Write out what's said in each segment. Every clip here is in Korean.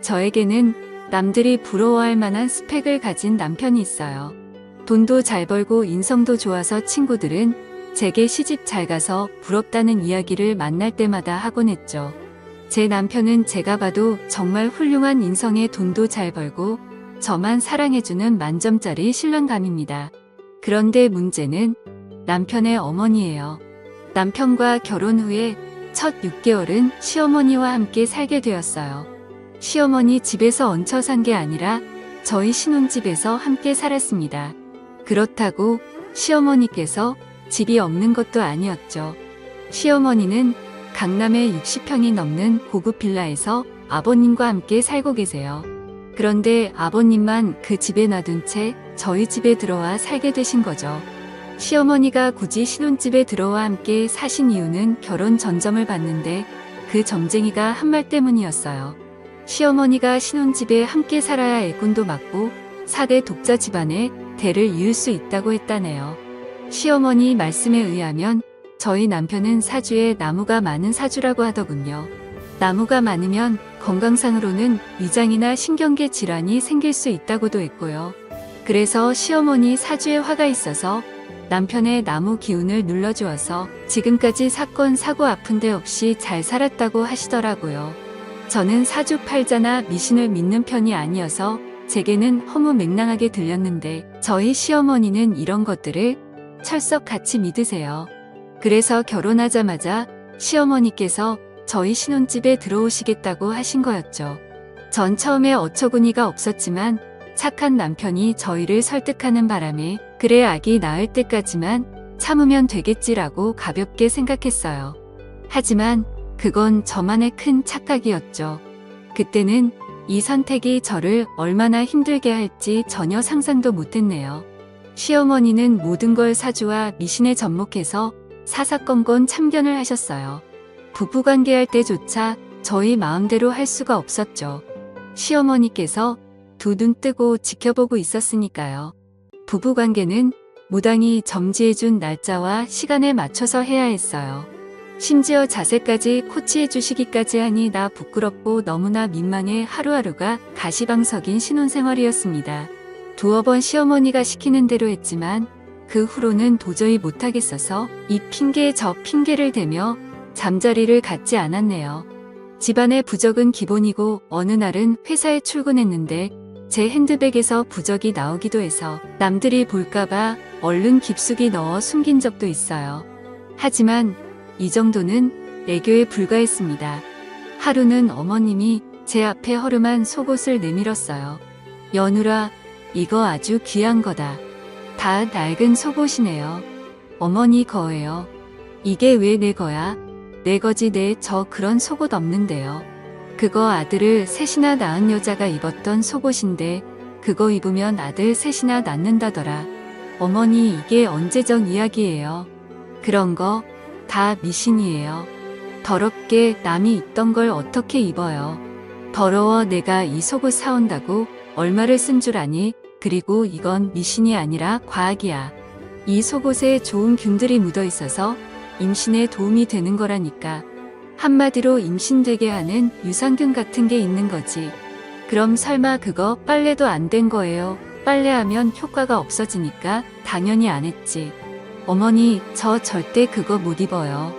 저에게는 남들이 부러워할 만한 스펙을 가진 남편이 있어요. 돈도 잘 벌고 인성도 좋아서 친구들은 제게 시집 잘 가서 부럽다는 이야기를 만날 때마다 하곤 했죠. 제 남편은 제가 봐도 정말 훌륭한 인성에 돈도 잘 벌고 저만 사랑해주는 만점짜리 신랑감입니다. 그런데 문제는 남편의 어머니예요. 남편과 결혼 후에 첫 6개월은 시어머니와 함께 살게 되었어요. 시어머니 집에서 얹혀 산 게 아니라 저희 신혼집에서 함께 살았습니다. 그렇다고 시어머니께서 집이 없는 것도 아니었죠. 시어머니는 강남의 60평이 넘는 고급 빌라에서 아버님과 함께 살고 계세요. 그런데 아버님만 그 집에 놔둔 채 저희 집에 들어와 살게 되신 거죠. 시어머니가 굳이 신혼집에 들어와 함께 사신 이유는 결혼 전점을 봤는데 그 점쟁이가 한 말 때문이었어요. 시어머니가 신혼집에 함께 살아야 애군도 맞고 4대 독자 집안에 대를 이을 수 있다고 했다네요. 시어머니 말씀에 의하면 저희 남편은 사주에 나무가 많은 사주라고 하더군요. 나무가 많으면 건강상으로는 위장이나 신경계 질환이 생길 수 있다고도 했고요. 그래서 시어머니 사주에 화가 있어서 남편의 나무 기운을 눌러주어서 지금까지 사건 사고 아픈 데 없이 잘 살았다고 하시더라고요. 저는 사주 팔자나 미신을 믿는 편이 아니어서 제게는 허무맹랑하게 들렸는데 저희 시어머니는 이런 것들을 철석 같이 믿으세요. 그래서 결혼하자마자 시어머니께서 저희 신혼집에 들어오시겠다고 하신 거였죠. 전 처음에 어처구니가 없었지만 착한 남편이 저희를 설득하는 바람에 그래 아기 낳을 때까지만 참으면 되겠지라고 가볍게 생각했어요. 하지만 그건 저만의 큰 착각이었죠. 그때는 이 선택이 저를 얼마나 힘들게 할지 전혀 상상도 못했네요. 시어머니는 모든 걸 사주와 미신에 접목해서 사사건건 참견을 하셨어요. 부부관계 할 때조차 저희 마음대로 할 수가 없었죠. 시어머니께서 두 눈 뜨고 지켜보고 있었으니까요. 부부관계는 무당이 점지해준 날짜와 시간에 맞춰서 해야 했어요. 심지어 자세까지 코치해 주시기까지 하니 나 부끄럽고 너무나 민망해 하루하루가 가시방석인 신혼생활이었습니다. 두어 번 시어머니가 시키는 대로 했지만 그 후로는 도저히 못하겠어서 이 핑계 저 핑계를 대며 잠자리를 갖지 않았네요. 집안의 부적은 기본이고 어느 날은 회사에 출근했는데 제 핸드백에서 부적이 나오기도 해서 남들이 볼까봐 얼른 깊숙이 넣어 숨긴 적도 있어요. 하지만 이 정도는 애교에 불과했습니다. 하루는 어머님이 제 앞에 허름한 속옷을 내밀었어요. 연우라, 이거 아주 귀한 거다. 다 낡은 속옷이네요. 어머니 거예요. 이게 왜 내 거야? 내 거지 내 저 그런 속옷 없는데요. 그거 아들을 셋이나 낳은 여자가 입었던 속옷인데 그거 입으면 아들 셋이나 낳는다더라. 어머니 이게 언제적 이야기예요. 그런 거 다 미신이에요. 더럽게 남이 입던 걸 어떻게 입어요. 더러워 내가 이 속옷 사온다고 얼마를 쓴 줄 아니? 그리고 이건 미신이 아니라 과학이야. 이 속옷에 좋은 균들이 묻어 있어서 임신에 도움이 되는 거라니까. 한마디로 임신되게 하는 유산균 같은 게 있는 거지. 그럼 설마 그거 빨래도 안 된 거예요? 빨래하면 효과가 없어지니까 당연히 안 했지. 어머니, 저 절대 그거 못 입어요.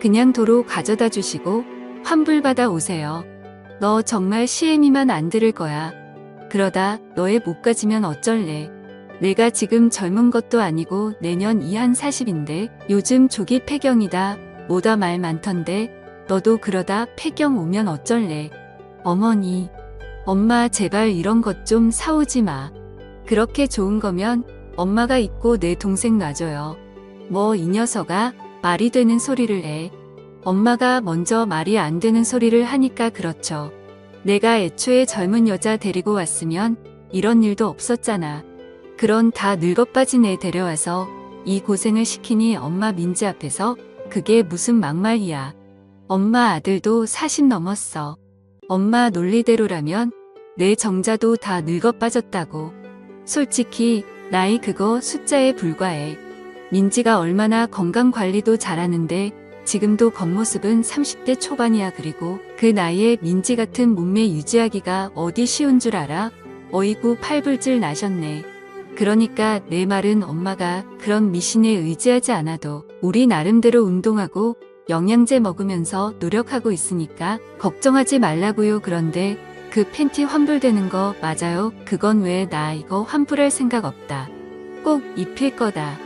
그냥 도로 가져다 주시고 환불받아 오세요. 너 정말 시애미만 안 들을 거야. 그러다 너의 못 가지면 어쩔래. 내가 지금 젊은 것도 아니고 내년 이한 40인데 요즘 조기 폐경이다. 뭐다 말 많던데 너도 그러다 폐경 오면 어쩔래. 어머니, 엄마 제발 이런 것 좀 사오지 마. 그렇게 좋은 거면 엄마가 입고 내 동생 놔줘요. 뭐 이 녀석아 말이 되는 소리를 해. 엄마가 먼저 말이 안 되는 소리를 하니까 그렇죠. 내가 애초에 젊은 여자 데리고 왔으면 이런 일도 없었잖아. 그런 다 늙어 빠진 애 데려와서 이 고생을 시키니 엄마 민지 앞에서 그게 무슨 막말이야. 엄마 아들도 40 넘었어. 엄마 논리대로라면 내 정자도 다 늙어 빠졌다고. 솔직히 나이 그거 숫자에 불과해. 민지가 얼마나 건강 관리도 잘하는데 지금도 겉모습은 30대 초반이야 그리고 그 나이에 민지 같은 몸매 유지하기가 어디 쉬운 줄 알아? 어이구 팔불질 나셨네. 그러니까 내 말은 엄마가 그런 미신에 의지하지 않아도 우리 나름대로 운동하고 영양제 먹으면서 노력하고 있으니까 걱정하지 말라고요. 그런데 그 팬티 환불되는 거 맞아요? 그건 왜 나 이거 환불할 생각 없다. 꼭 입힐 거다.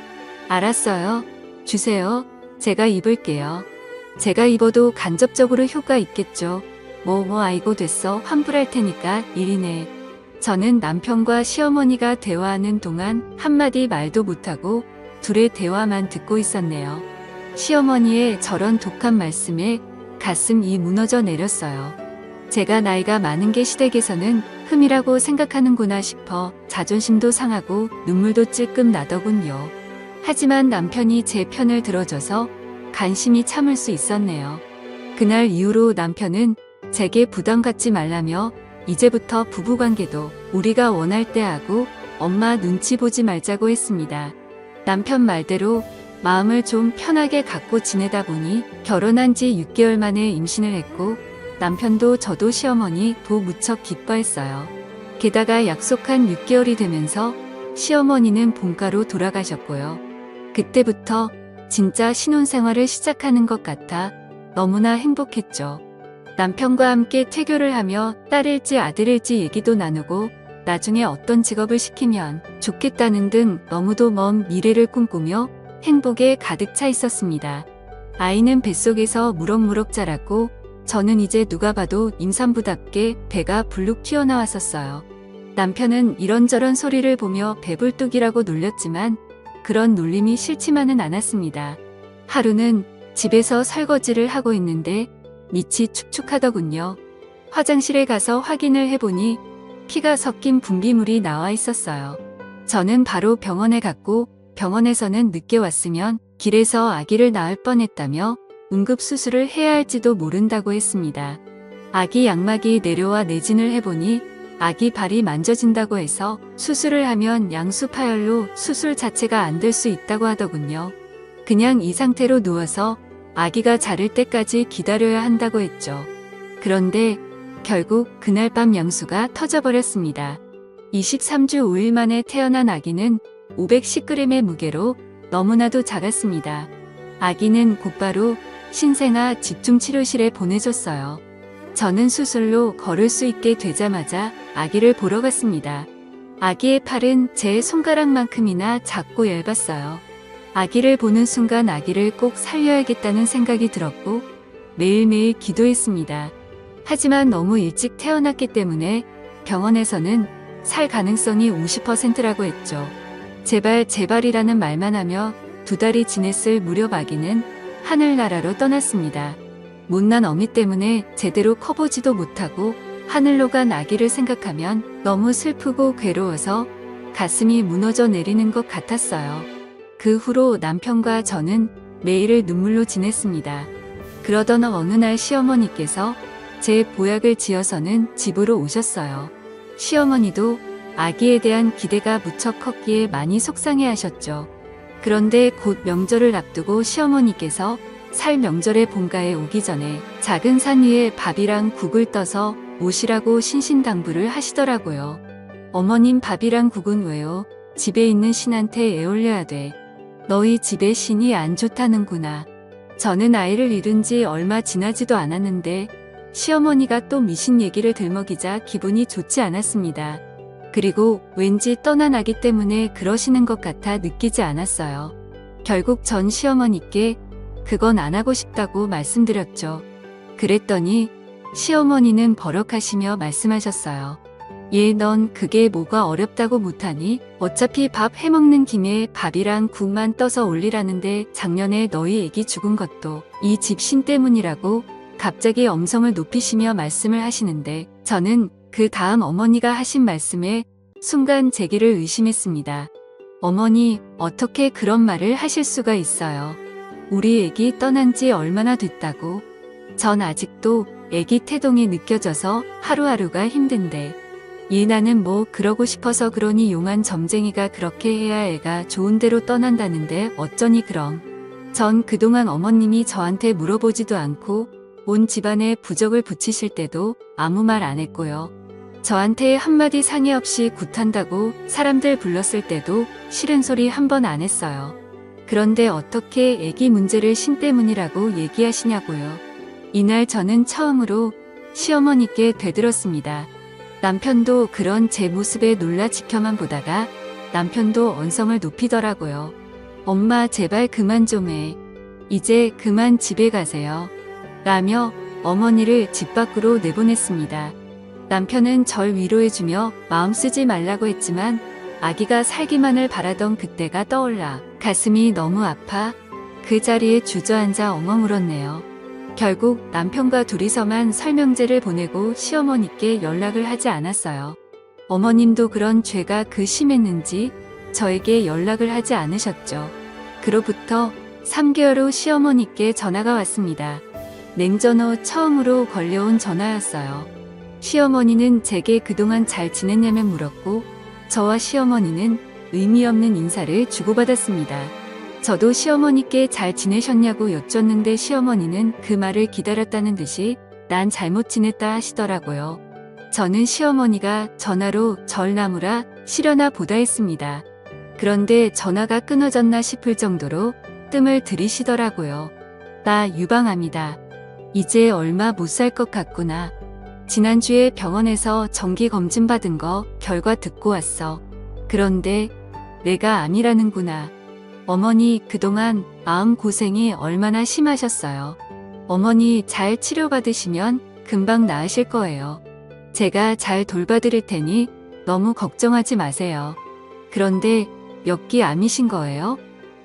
알았어요. 주세요. 제가 입을게요. 제가 입어도 간접적으로 효과 있겠죠. 뭐, 뭐, 아이고 됐어. 환불할 테니까 일이네. 저는 남편과 시어머니가 대화하는 동안 한마디 말도 못하고 둘의 대화만 듣고 있었네요. 시어머니의 저런 독한 말씀에 가슴이 무너져 내렸어요. 제가 나이가 많은 게 시댁에서는 흠이라고 생각하는구나 싶어 자존심도 상하고 눈물도 찔끔 나더군요. 하지만 남편이 제 편을 들어줘서 간심히 참을 수 있었네요. 그날 이후로 남편은 제게 부담 갖지 말라며 이제부터 부부관계도 우리가 원할 때 하고 엄마 눈치 보지 말자고 했습니다. 남편 말대로 마음을 좀 편하게 갖고 지내다 보니 결혼한 지 6개월 만에 임신을 했고 남편도 저도 시어머니 도 무척 기뻐했어요. 게다가 약속한 6개월이 되면서 시어머니는 본가로 돌아가셨고요. 그때부터 진짜 신혼생활을 시작하는 것 같아 너무나 행복했죠. 남편과 함께 퇴교를 하며 딸일지 아들일지 얘기도 나누고 나중에 어떤 직업을 시키면 좋겠다는 등 너무도 먼 미래를 꿈꾸며 행복에 가득 차 있었습니다. 아이는 뱃속에서 무럭무럭 자랐고 저는 이제 누가 봐도 임산부답게 배가 불룩 튀어나왔었어요. 남편은 이런저런 소리를 보며 배불뚝이라고 놀렸지만 그런 놀림이 싫지만은 않았습니다. 하루는 집에서 설거지를 하고 있는데 밑이 축축하더군요. 화장실에 가서 확인을 해보니 피가 섞인 분비물이 나와 있었어요. 저는 바로 병원에 갔고 병원에서는 늦게 왔으면 길에서 아기를 낳을 뻔했다며 응급수술을 해야 할지도 모른다고 했습니다. 아기 양막이 내려와 내진을 해보니 아기 발이 만져진다고 해서 수술을 하면 양수 파열로 수술 자체가 안 될 수 있다고 하더군요. 그냥 이 상태로 누워서 아기가 자를 때까지 기다려야 한다고 했죠. 그런데 결국 그날 밤 양수가 터져버렸습니다. 23주 5일 만에 태어난 아기는 510g의 무게로 너무나도 작았습니다. 아기는 곧바로 신생아 집중치료실에 보내줬어요. 저는 수술로 걸을 수 있게 되자마자 아기를 보러 갔습니다. 아기의 팔은 제 손가락만큼이나 작고 얇았어요. 아기를 보는 순간 아기를 꼭 살려야겠다는 생각이 들었고 매일매일 기도했습니다. 하지만 너무 일찍 태어났기 때문에 병원에서는 살 가능성이 50%라고 했죠. 제발 제발이라는 말만 하며 두 달이 지냈을 무렵 아기는 하늘나라로 떠났습니다. 못난 어미 때문에 제대로 커보지도 못하고 하늘로 간 아기를 생각하면 너무 슬프고 괴로워서 가슴이 무너져 내리는 것 같았어요. 그 후로 남편과 저는 매일을 눈물로 지냈습니다. 그러던 어느 날 시어머니께서 제 보약을 지어서는 집으로 오셨어요. 시어머니도 아기에 대한 기대가 무척 컸기에 많이 속상해 하셨죠. 그런데 곧 명절을 앞두고 시어머니께서 살 명절에 본가에 오기 전에 작은 산 위에 밥이랑 국을 떠서 오시라고 신신당부를 하시더라고요. 어머님 밥이랑 국은 왜요? 집에 있는 신한테 애올려야 돼. 너희 집에 신이 안 좋다는구나. 저는 아이를 잃은 지 얼마 지나지도 않았는데 시어머니가 또 미신 얘기를 들먹이자 기분이 좋지 않았습니다. 그리고 왠지 떠난 아기 때문에 그러시는 것 같아 느끼지 않았어요. 결국 전 시어머니께 그건 안 하고 싶다고 말씀드렸죠. 그랬더니 시어머니는 버럭하시며 말씀하셨어요. 얘 넌 그게 뭐가 어렵다고 못하니? 어차피 밥 해먹는 김에 밥이랑 국만 떠서 올리라는데 작년에 너희 애기 죽은 것도 이 집신 때문이라고 갑자기 엄성을 높이시며 말씀을 하시는데 저는 그 다음 어머니가 하신 말씀에 순간 제기를 의심했습니다. 어머니, 어떻게 그런 말을 하실 수가 있어요? 우리 애기 떠난 지 얼마나 됐다고? 전 아직도 애기 태동이 느껴져서 하루하루가 힘든데. 예나는 뭐 그러고 싶어서 그러니 용한 점쟁이가 그렇게 해야 애가 좋은 대로 떠난다는데 어쩌니 그럼. 전 그동안 어머님이 저한테 물어보지도 않고 온 집안에 부적을 붙이실 때도 아무 말 안 했고요. 저한테 한마디 상의 없이 굿한다고 사람들 불렀을 때도 싫은 소리 한 번 안 했어요. 그런데 어떻게 애기 문제를 신 때문이라고 얘기하시냐고요. 이날 저는 처음으로 시어머니께 되들었습니다. 남편도 그런 제 모습에 놀라 지켜만 보다가 남편도 언성을 높이더라고요. 엄마 제발 그만 좀 해. 이제 그만 집에 가세요. 라며 어머니를 집 밖으로 내보냈습니다. 남편은 절 위로해주며 마음 쓰지 말라고 했지만 아기가 살기만을 바라던 그때가 떠올라 가슴이 너무 아파 그 자리에 주저앉아 엉엉 울었네요. 결국 남편과 둘이서만 설명제를 보내고 시어머니께 연락을 하지 않았어요. 어머님도 그런 죄가 그 심했는지 저에게 연락을 하지 않으셨죠. 그로부터 3개월 후 시어머니께 전화가 왔습니다. 냉전 후 처음으로 걸려온 전화였어요. 시어머니는 제게 그동안 잘 지냈냐며 물었고 저와 시어머니는 의미 없는 인사를 주고받았습니다. 저도 시어머니께 잘 지내셨냐고 여쭙는데 시어머니는 그 말을 기다렸다는 듯이 난 잘못 지냈다 하시더라고요. 저는 시어머니가 전화로 절 나무라 시려나 보다 했습니다. 그런데 전화가 끊어졌나 싶을 정도로 뜸을 들이시더라고요. 나 유방암이다. 이제 얼마 못 살 것 같구나. 지난주에 병원에서 정기 검진 받은 거 결과 듣고 왔어. 그런데 내가 암이라는구나. 어머니 그동안 마음 고생이 얼마나 심하셨어요. 어머니 잘 치료받으시면 금방 나으실 거예요. 제가 잘 돌봐드릴 테니 너무 걱정하지 마세요. 그런데 몇 기 암이신 거예요?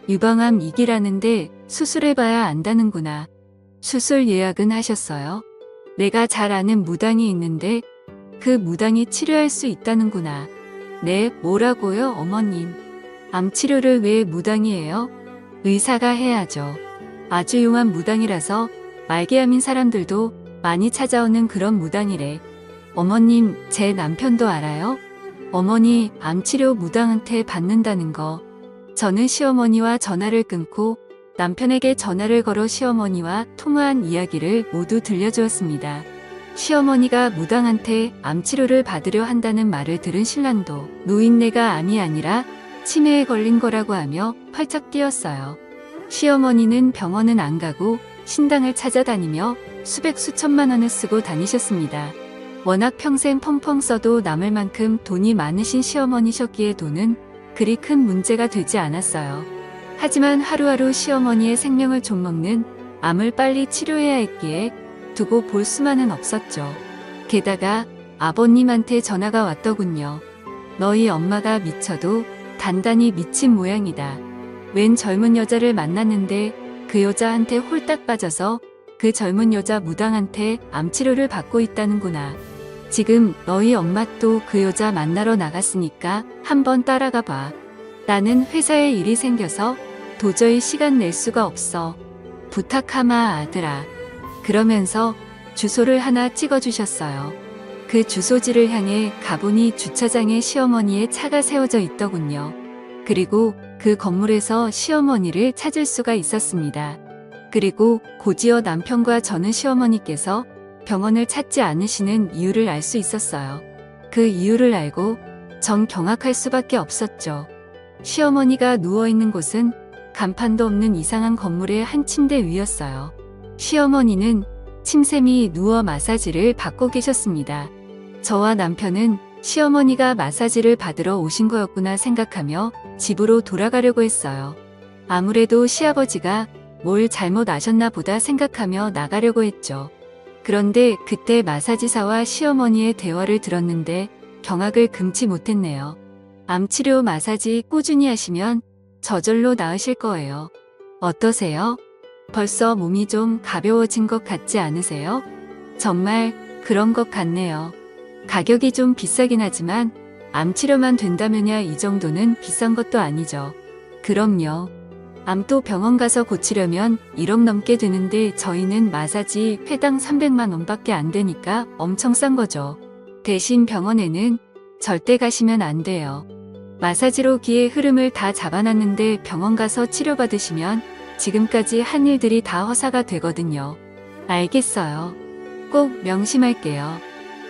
유방암 2기라는데 수술해봐야 안다는구나. 수술 예약은 하셨어요? 내가 잘 아는 무당이 있는데 그 무당이 치료할 수 있다는구나. 네, 뭐라고요, 어머님? 암 치료를 왜 무당이 해요? 의사가 해야죠. 아주 용한 무당이라서 말기암인 사람들도 많이 찾아오는 그런 무당이래. 어머님, 제 남편도 알아요? 어머니 암 치료 무당한테 받는다는 거. 저는 시어머니와 전화를 끊고 남편에게 전화를 걸어 시어머니와 통화한 이야기를 모두 들려주었습니다. 시어머니가 무당한테 암치료를 받으려 한다는 말을 들은 신랑도 노인네가 암이 아니라 치매에 걸린 거라고 하며 활짝 뛰었어요. 시어머니는 병원은 안 가고 신당을 찾아다니며 수백 수천만 원을 쓰고 다니셨습니다. 워낙 평생 펑펑 써도 남을 만큼 돈이 많으신 시어머니셨기에 돈은 그리 큰 문제가 되지 않았어요. 하지만 하루하루 시어머니의 생명을 좀먹는 암을 빨리 치료해야 했기에 두고 볼 수만은 없었죠. 게다가 아버님한테 전화가 왔더군요. 너희 엄마가 미쳐도 단단히 미친 모양이다. 웬 젊은 여자를 만났는데 그 여자한테 홀딱 빠져서 그 젊은 여자 무당한테 암치료를 받고 있다는구나. 지금 너희 엄마 또 그 여자 만나러 나갔으니까 한번 따라가 봐. 나는 회사에 일이 생겨서 도저히 시간 낼 수가 없어. 부탁하마 아들아. 그러면서 주소를 하나 찍어주셨어요. 그 주소지를 향해 가보니 주차장에 시어머니의 차가 세워져 있더군요. 그리고 그 건물에서 시어머니를 찾을 수가 있었습니다. 그리고 고지어 남편과 저는 시어머니께서 병원을 찾지 않으시는 이유를 알 수 있었어요. 그 이유를 알고 전 경악할 수밖에 없었죠. 시어머니가 누워있는 곳은 간판도 없는 이상한 건물의 한 침대 위였어요. 시어머니는 침샘이 누워 마사지를 받고 계셨습니다. 저와 남편은 시어머니가 마사지를 받으러 오신 거였구나 생각하며 집으로 돌아가려고 했어요. 아무래도 시아버지가 뭘 잘못 아셨나 보다 생각하며 나가려고 했죠. 그런데 그때 마사지사와 시어머니의 대화를 들었는데 경악을 금치 못했네요. 암치료 마사지 꾸준히 하시면 저절로 나으실 거예요. 어떠세요? 벌써 몸이 좀 가벼워진 것 같지 않으세요? 정말 그런 것 같네요. 가격이 좀 비싸긴 하지만 암 치료만 된다면야 이 정도는 비싼 것도 아니죠. 그럼요. 암도 병원 가서 고치려면 1억 넘게 드는데 저희는 마사지 회당 300만 원밖에 안 되니까 엄청 싼 거죠. 대신 병원에는 절대 가시면 안 돼요. 마사지로 기의 흐름을 다 잡아놨는데 병원 가서 치료받으시면 지금까지 한 일들이 다 허사가 되거든요. 알겠어요. 꼭 명심할게요.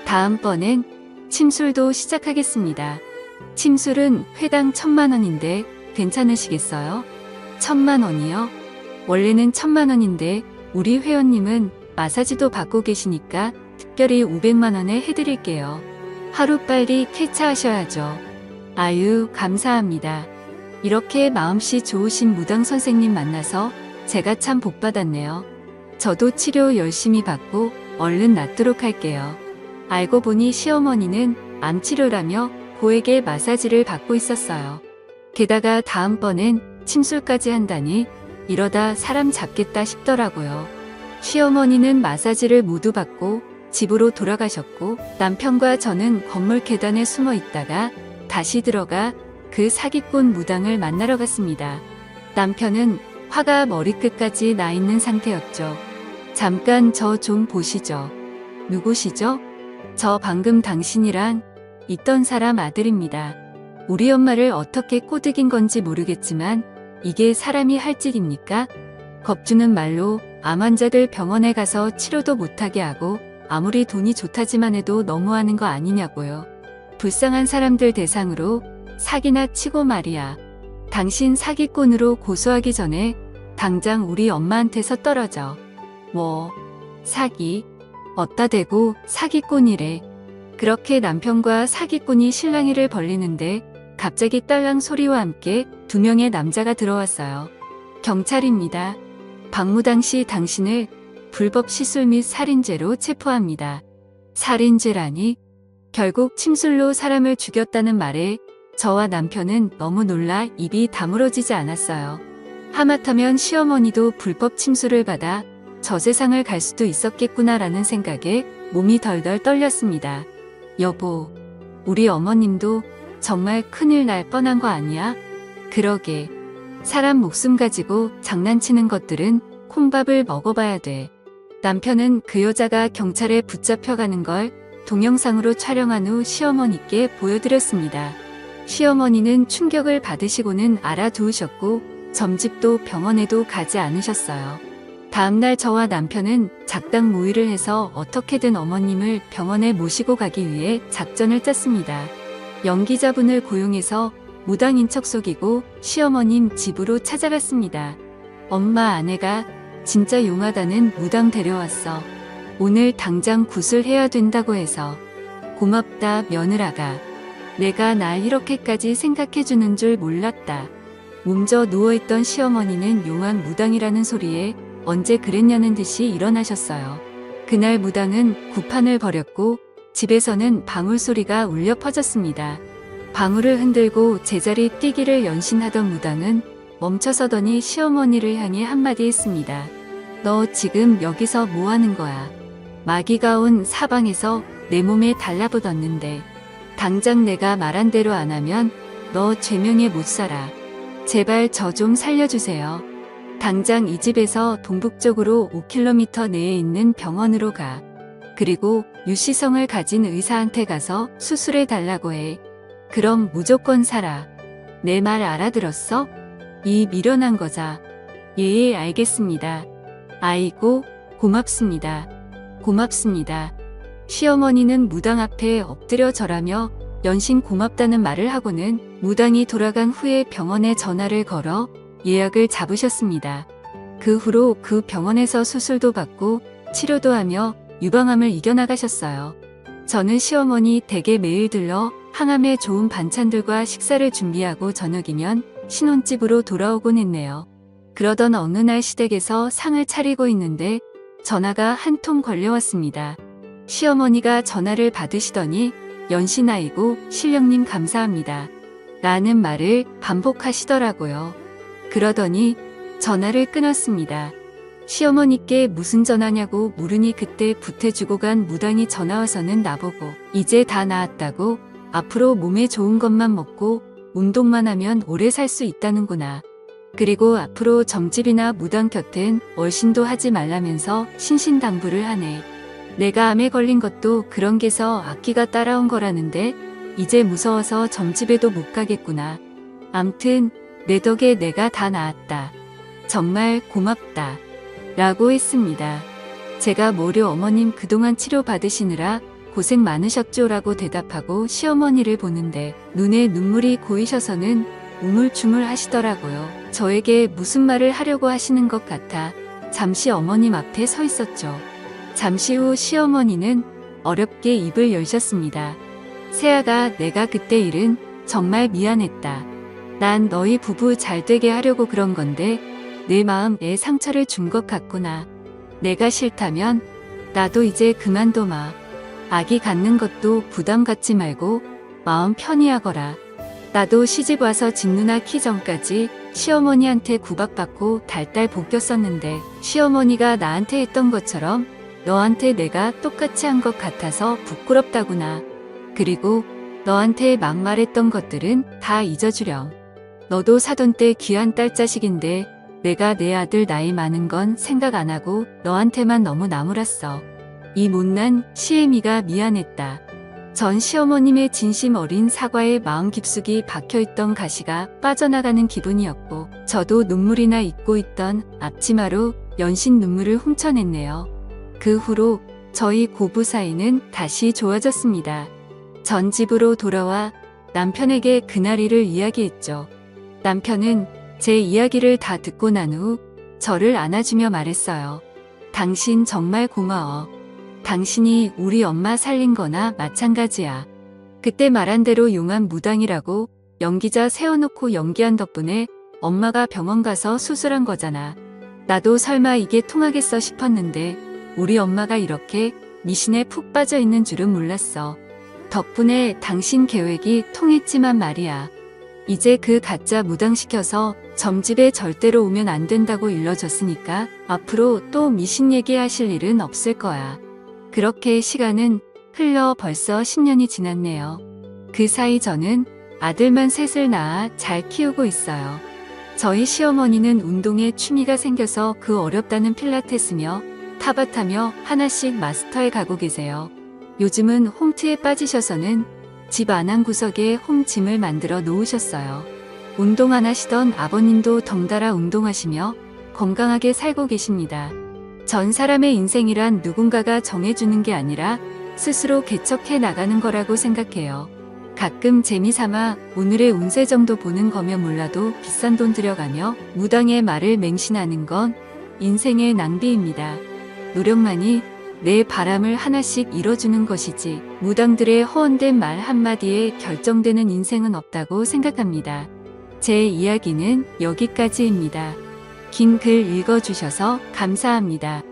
다음번엔 침술도 시작하겠습니다. 침술은 회당 천만 원인데 괜찮으시겠어요? 천만 원이요? 원래는 천만 원인데 우리 회원님은 마사지도 받고 계시니까 특별히 500만 원에 해드릴게요. 하루빨리 쾌차하셔야죠. 아유, 감사합니다. 이렇게 마음씨 좋으신 무당 선생님 만나서 제가 참 복받았네요. 저도 치료 열심히 받고 얼른 낫도록 할게요. 알고 보니 시어머니는 암 치료라며 고에게 마사지를 받고 있었어요. 게다가 다음번엔 침술까지 한다니 이러다 사람 잡겠다 싶더라고요. 시어머니는 마사지를 모두 받고 집으로 돌아가셨고 남편과 저는 건물 계단에 숨어 있다가 다시 들어가 그 사기꾼 무당을 만나러 갔습니다. 남편은 화가 머리끝까지 나 있는 상태였죠. 잠깐 저 좀 보시죠. 누구시죠? 저 방금 당신이랑 있던 사람 아들입니다. 우리 엄마를 어떻게 꼬드긴 건지 모르겠지만 이게 사람이 할 짓입니까? 겁주는 말로 암 환자들 병원에 가서 치료도 못하게 하고 아무리 돈이 좋다지만 해도 너무하는 거 아니냐고요. 불쌍한 사람들 대상으로 사기나 치고 말이야. 당신 사기꾼으로 고소하기 전에 당장 우리 엄마한테서 떨어져. 뭐, 사기. 어따 대고 사기꾼이래. 그렇게 남편과 사기꾼이 실랑이를 벌리는데 갑자기 딸랑 소리와 함께 두 명의 남자가 들어왔어요. 경찰입니다. 박무당 씨 당신을 불법 시술 및 살인죄로 체포합니다. 살인죄라니? 결국 침술로 사람을 죽였다는 말에 저와 남편은 너무 놀라 입이 다물어지지 않았어요. 하마터면 시어머니도 불법 침술을 받아 저 세상을 갈 수도 있었겠구나라는 생각에 몸이 덜덜 떨렸습니다. 여보, 우리 어머님도 정말 큰일 날 뻔한 거 아니야? 그러게. 사람 목숨 가지고 장난치는 것들은 콩밥을 먹어봐야 돼. 남편은 그 여자가 경찰에 붙잡혀가는 걸 동영상으로 촬영한 후 시어머니께 보여드렸습니다. 시어머니는 충격을 받으시고는 알아두으셨고 점집도 병원에도 가지 않으셨어요. 다음날 저와 남편은 작당 모의를 해서 어떻게든 어머님을 병원에 모시고 가기 위해 작전을 짰습니다. 연기자분을 고용해서 무당인 척 속이고 시어머님 집으로 찾아갔습니다. 엄마 아내가 진짜 용하다는 무당 데려왔어. 오늘 당장 구슬해야 된다고 해서 고맙다 며느라가. 내가 날 이렇게까지 생각해주는 줄 몰랐다. 몸져 누워있던 시어머니는 용한 무당이라는 소리에 언제 그랬냐는 듯이 일어나셨어요. 그날 무당은 구판을 벌였고 집에서는 방울 소리가 울려 퍼졌습니다. 방울을 흔들고 제자리 뛰기를 연신하던 무당은 멈춰서더니 시어머니를 향해 한마디 했습니다. 너 지금 여기서 뭐 하는 거야? 마귀가 온 사방에서 내 몸에 달라붙었는데 당장 내가 말한 대로 안 하면 너 죄명에 못 살아. 제발 저 좀 살려주세요. 당장 이 집에서 동북쪽으로 5km 내에 있는 병원으로 가. 그리고 유시성을 가진 의사한테 가서 수술해 달라고 해. 그럼 무조건 살아. 내 말 알아들었어? 이 미련한 거자. 예, 알겠습니다. 아이고, 고맙습니다. 고맙습니다. 시어머니는 무당 앞에 엎드려 절하며 연신 고맙다는 말을 하고는 무당이 돌아간 후에 병원에 전화를 걸어 예약을 잡으셨습니다. 그 후로 그 병원에서 수술도 받고 치료도 하며 유방암을 이겨나가셨어요. 저는 시어머니 댁에 매일 들러 항암에 좋은 반찬들과 식사를 준비하고 저녁이면 신혼집으로 돌아오곤 했네요. 그러던 어느 날 시댁에서 상을 차리고 있는데 전화가 한 통 걸려왔습니다. 시어머니가 전화를 받으시더니 연신아이고 실령님 감사합니다. 라는 말을 반복하시더라고요. 그러더니 전화를 끊었습니다. 시어머니께 무슨 전화냐고 물으니 그때 부태주고 간 무당이 전화와서는 나보고 이제 다 나았다고 앞으로 몸에 좋은 것만 먹고 운동만 하면 오래 살 수 있다는구나. 그리고 앞으로 점집이나 무당 곁엔 얼씬도 하지 말라면서 신신당부를 하네. 내가 암에 걸린 것도 그런 게서 악기가 따라온 거라는데 이제 무서워서 점집에도 못 가겠구나. 암튼 내 덕에 내가 다 나았다. 정말 고맙다. 라고 했습니다. 제가 모료 어머님 그동안 치료 받으시느라 고생 많으셨죠? 라고 대답하고 시어머니를 보는데 눈에 눈물이 고이셔서는 우물쭈물 하시더라고요. 저에게 무슨 말을 하려고 하시는 것 같아 잠시 어머님 앞에 서 있었죠. 잠시 후 시어머니는 어렵게 입을 열셨습니다. 세아가 내가 그때 일은 정말 미안했다. 난 너희 부부 잘 되게 하려고 그런 건데 내 마음에 상처를 준 것 같구나. 내가 싫다면 나도 이제 그만둬 마. 아기 갖는 것도 부담 갖지 말고 마음 편히 하거라. 나도 시집 와서 집 누나 키 전까지 시어머니한테 구박받고 달달 볶였었는데 시어머니가 나한테 했던 것처럼 너한테 내가 똑같이 한 것 같아서 부끄럽다구나. 그리고 너한테 막말했던 것들은 다 잊어주렴. 너도 사돈 때 귀한 딸 자식인데 내가 내 아들 나이 많은 건 생각 안 하고 너한테만 너무 나무랐어. 이 못난 시애미가 미안했다. 전 시어머님의 진심 어린 사과에 마음 깊숙이 박혀있던 가시가 빠져나가는 기분이었고 저도 눈물이나 잊고 있던 앞치마로 연신 눈물을 훔쳐냈네요. 그 후로 저희 고부 사이는 다시 좋아졌습니다. 전 집으로 돌아와 남편에게 그날 일을 이야기했죠. 남편은 제 이야기를 다 듣고 난 후 저를 안아주며 말했어요. 당신 정말 고마워. 당신이 우리 엄마 살린 거나 마찬가지야. 그때 말한 대로 용한 무당이라고 연기자 세워놓고 연기한 덕분에 엄마가 병원 가서 수술한 거잖아. 나도 설마 이게 통하겠어 싶었는데 우리 엄마가 이렇게 미신에 푹 빠져 있는 줄은 몰랐어. 덕분에 당신 계획이 통했지만 말이야. 이제 그 가짜 무당시켜서 점집에 절대로 오면 안 된다고 일러줬으니까 앞으로 또 미신 얘기하실 일은 없을 거야. 그렇게 시간은 흘러 벌써 10년이 지났네요. 그 사이 저는 아들만 셋을 낳아 잘 키우고 있어요. 저희 시어머니는 운동에 취미가 생겨서 그 어렵다는 필라테스며 타바타며 하나씩 마스터해 가고 계세요. 요즘은 홈트에 빠지셔서는 집 안 한 구석에 홈짐을 만들어 놓으셨어요. 운동 안 하시던 아버님도 덩달아 운동하시며 건강하게 살고 계십니다. 전 사람의 인생이란 누군가가 정해주는 게 아니라 스스로 개척해 나가는 거라고 생각해요. 가끔 재미삼아 오늘의 운세 정도 보는 거면 몰라도 비싼 돈 들여가며 무당의 말을 맹신하는 건 인생의 낭비입니다. 노력만이 내 바람을 하나씩 이뤄주는 것이지 무당들의 허언된 말 한마디에 결정되는 인생은 없다고 생각합니다. 제 이야기는 여기까지입니다. 긴 글 읽어주셔서 감사합니다.